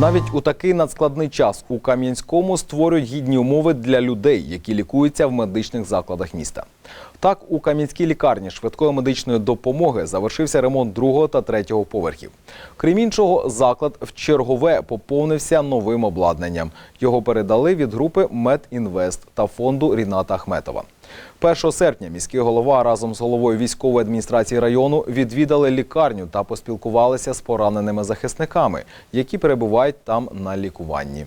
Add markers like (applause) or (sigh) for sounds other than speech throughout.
Навіть у такий надскладний час у Кам'янському створюють гідні умови для людей, які лікуються в медичних закладах міста. Так, у Кам'янській лікарні швидкої медичної допомоги завершився ремонт другого та третього поверхів. Крім іншого, заклад в чергове поповнився новим обладнанням. Його передали від групи Медінвест та фонду Ріната Ахметова. 1 серпня міський голова разом з головою військової адміністрації району відвідали лікарню та поспілкувалися з пораненими захисниками, які перебувають там на лікуванні.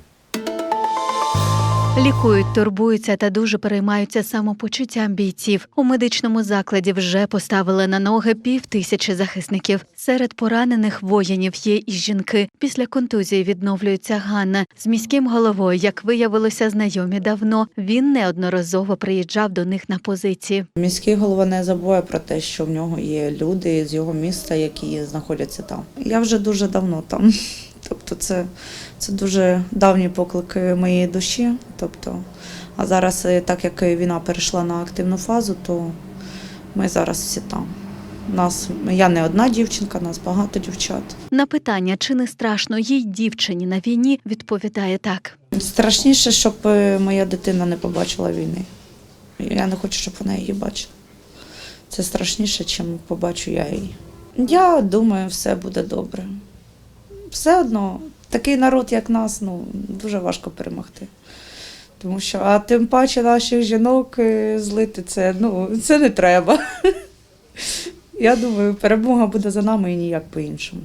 Лікують, турбуються та дуже переймаються самопочуттям бійців. У медичному закладі вже поставили на ноги пів тисячі захисників. Серед поранених воїнів є і жінки. Після контузії відновлюється Ганна. З міським головою, як виявилося, знайомі давно. Він неодноразово приїжджав до них на позиції. Міський голова не забуває про те, що в нього є люди з його міста, які знаходяться там. Я вже дуже давно там. Тобто, це, це дуже давні поклики моєї душі. Тобто, а зараз, е, так як війна перейшла на активну фазу, то ми зараз всі там. Нас я не одна дівчинка, нас багато дівчат. На питання, чи не страшно їй дівчині на війні, відповідає так. Страшніше, щоб е, моя дитина не побачила війни. Я не хочу, щоб вона її бачила. Це страшніше, чим побачу я її. Я думаю, все буде добре. Все одно, такий народ, як нас, ну, дуже важко перемогти. Тому що, а тим паче наших жінок е, злити це, ну, це не треба. (laughs) Я думаю, перемога буде за нами і ніяк по-іншому.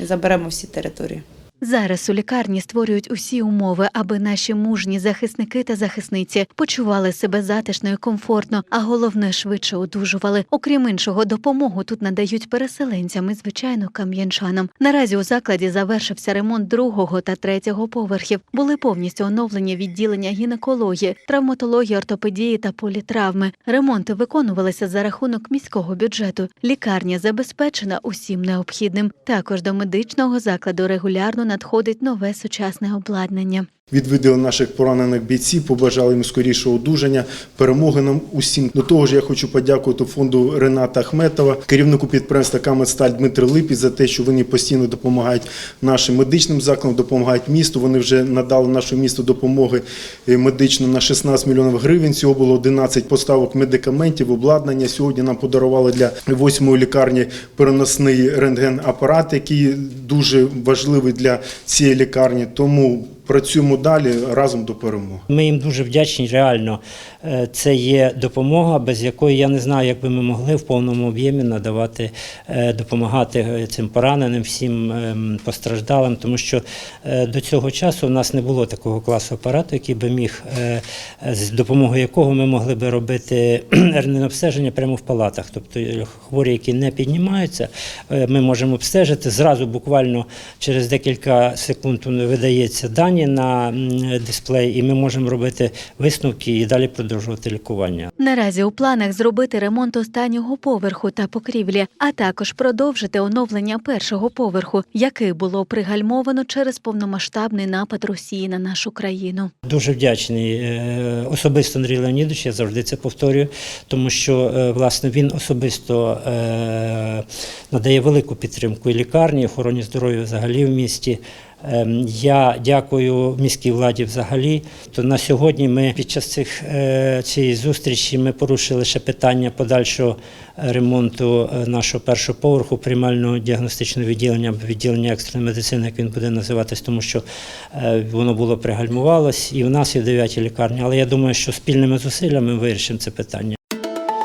Заберемо всі території. Зараз у лікарні створюють усі умови, аби наші мужні захисники та захисниці почували себе затишно і комфортно, а головне швидше одужували. Окрім іншого, допомогу тут надають переселенцям і звичайно кам'янчанам. Наразі у закладі завершився ремонт другого та третього поверхів. Були повністю оновлені відділення гінекології, травматології, ортопедії та політравми. Ремонти виконувалися за рахунок міського бюджету. Лікарня забезпечена усім необхідним. Також до медичного закладу регулярно надходить нове сучасне обладнання. Відвідали наших поранених бійців, побажали їм скорішого одужання, перемоги нам усім. До того ж, я хочу подякувати фонду Рената Ахметова, керівнику підприємства Камедсталь Дмитру Липі за те, що вони постійно допомагають нашим медичним закладам, допомагають місту. Вони вже надали нашому місту допомоги е, медично на 16 мільйонів гривень. Цього було 11 поставок медикаментів, обладнання. Сьогодні нам подарували для восьмої лікарні переносний рентген-апарат, який дуже важливий для цієї лікарні. Тому працюємо далі разом до перемоги. Ми їм дуже вдячні. Реально, це є допомога, без якої я не знаю, як би ми могли в повному об'ємі надавати, е, допомагати е, цим пораненим, всім ем, постраждалим, тому що е, до цього часу в нас не було такого класу апарату, який би міг е, з допомогою якого ми могли би робити рентген-обстеження прямо в палатах. Тобто е, хворі, які не піднімаються, е, ми можемо обстежити зразу, буквально через декілька секунд видається дані на дисплей, і ми можемо робити висновки і далі продовжувати лікування. Наразі у планах зробити ремонт останнього поверху та покрівлі, а також продовжити оновлення першого поверху, який було пригальмовано через повномасштабний напад Росії на нашу країну. Дуже вдячний е, особисто Андрій Леонідович, я завжди це повторюю, тому що е, власне він особисто е, надає велику підтримку і лікарні, і охороні здоров'я взагалі в місті. Ем, Я дякую міській владі взагалі. То на сьогодні ми під час цих е, цієї зустрічі ми порушили ще питання подальшого ремонту е, нашого першого поверху приймального діагностичного відділення відділення екстреної медицини, як він буде називатись, тому що е, воно було пригальмувалось і в нас і в 9 лікарні. Але я думаю, що спільними зусиллями ми вирішимо це питання.